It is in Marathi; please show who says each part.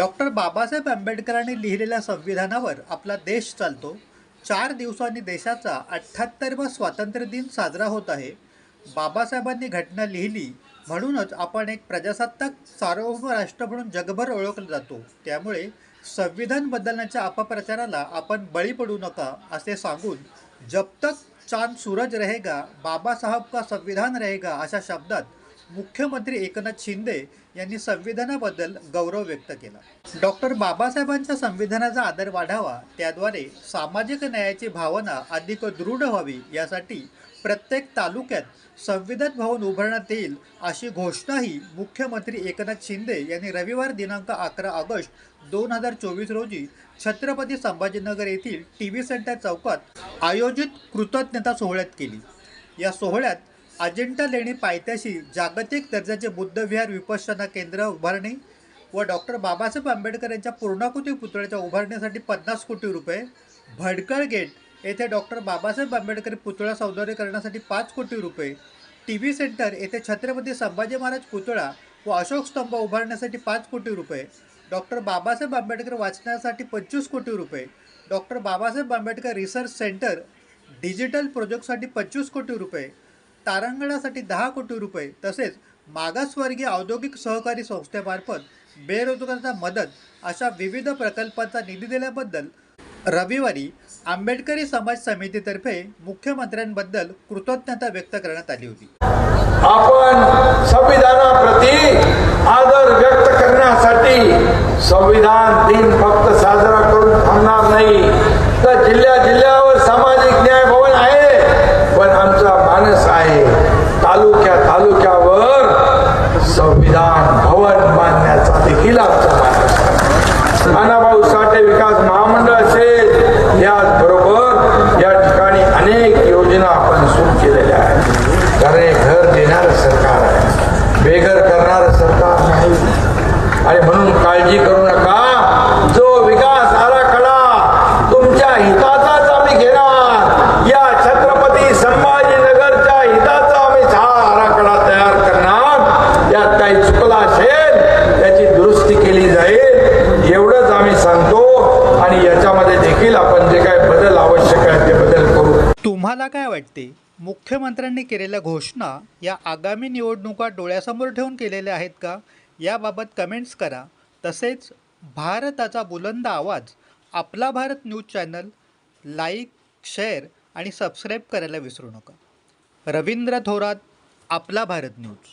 Speaker 1: डॉक्टर बाबासाहेब आंबेडकरांनी लिहिलेल्या संविधानावर आपला देश चालतो. चार दिवसांनी देशाचा अठ्ठ्याहत्तरवा स्वातंत्र्य दिन साजरा होत आहे. बाबासाहेबांनी घटना लिहिली म्हणूनच आपण एक प्रजासत्ताक सार्वभौम राष्ट्र म्हणून जगभर ओळखला जातो. त्यामुळे संविधान बदलण्याच्या अपप्रचाराला आपण बळी पडू नका असे सांगून जब तक चांद सूरज रहेगा बाबासाहेब का संविधान रहेगा अशा शब्दात मुख्यमंत्री एकनाथ शिंदे यांनी संविधानाबद्दल गौरव व्यक्त केला. डॉक्टर बाबासाहेबांच्या संविधानाचा आदर वाढावा त्याद्वारे सामाजिक न्यायाची भावना अधिक दृढ व्हावी यासाठी प्रत्येक तालुक्यात संविधान भवन उभारण्यात येईल अशी घोषणाही मुख्यमंत्री एकनाथ शिंदे यांनी रविवार दिनांक अकरा ऑगस्ट दोन हजार चोवीस रोजी छत्रपती संभाजीनगर येथील टी व्ही सेंटर चौकात आयोजित कृतज्ञता सोहळ्यात केली. या सोहळ्यात अजिंठा लेणी पायथ्याशी जागतिक दर्जाचे बुद्धविहार विपश्यना केंद्र उभारणी व डॉक्टर बाबासाहेब आंबेडकर यांच्या पूर्णाकृती पुतळ्याच्या उभारणीसाठी पन्नास कोटी रुपये. भडकळ गेट येथे डॉक्टर बाबासाहेब आंबेडकर पुतळा सौंदर्यीकरणासाठी पाच कोटी रुपये. टी व्ही सेंटर येथे छत्रपती संभाजी महाराज पुतळा व अशोक स्तंभ उभारण्यासाठी पाच कोटी रुपये. डॉक्टर बाबासाहेब आंबेडकर वाचण्यासाठी पंचवीस कोटी रुपये. Doctor Babasaheb Ambedkar research centre digital प्रोजेक्टसाठी पंचवीस कोटी रुपये. तारांगणासाठी दहा कोटी रुपये तसेच मागासवर्गीय औद्योगिक सहकारी संस्थेमार्फत बेरोजगारांना मदत अशा विविध प्रकल्पांचा निधी दिल्याबद्दल रविवारी आंबेडकरी समाज समितीतर्फे मुख्यमंत्र्यांबद्दल कृतज्ञता व्यक्त करण्यात आली होती.
Speaker 2: आपण संविधानाप्रती आदर व्यक्त करण्यासाठी संविधान दिन फक्त साजरा करून थांबणार नाही. तर जिल्ह्या नानाभाऊ साठे विकास महामंडळ असेल याचबरोबर या ठिकाणी अनेक योजना आपण सुरू केलेल्या आहेत. कारण हे घर देणारं सरकार आहे. बेघर करणारं सरकार नाही. आणि म्हणून काळजी करू आवश्यक आहे ते बदल करू.
Speaker 1: तुम्हाला काय वाटते? मुख्यमंत्र्यांनी केलेल्या घोषणा या आगामी निवडणुका डोळ्यासमोर ठेवून केलेल्या आहेत का? याबाबत कमेंट्स करा. तसेच भारताचा बुलंद आवाज आपला Bharat news channel like share आणि सबस्क्राईब करायला विसरू नका. रवींद्र थोरात आपला भारत न्यूज.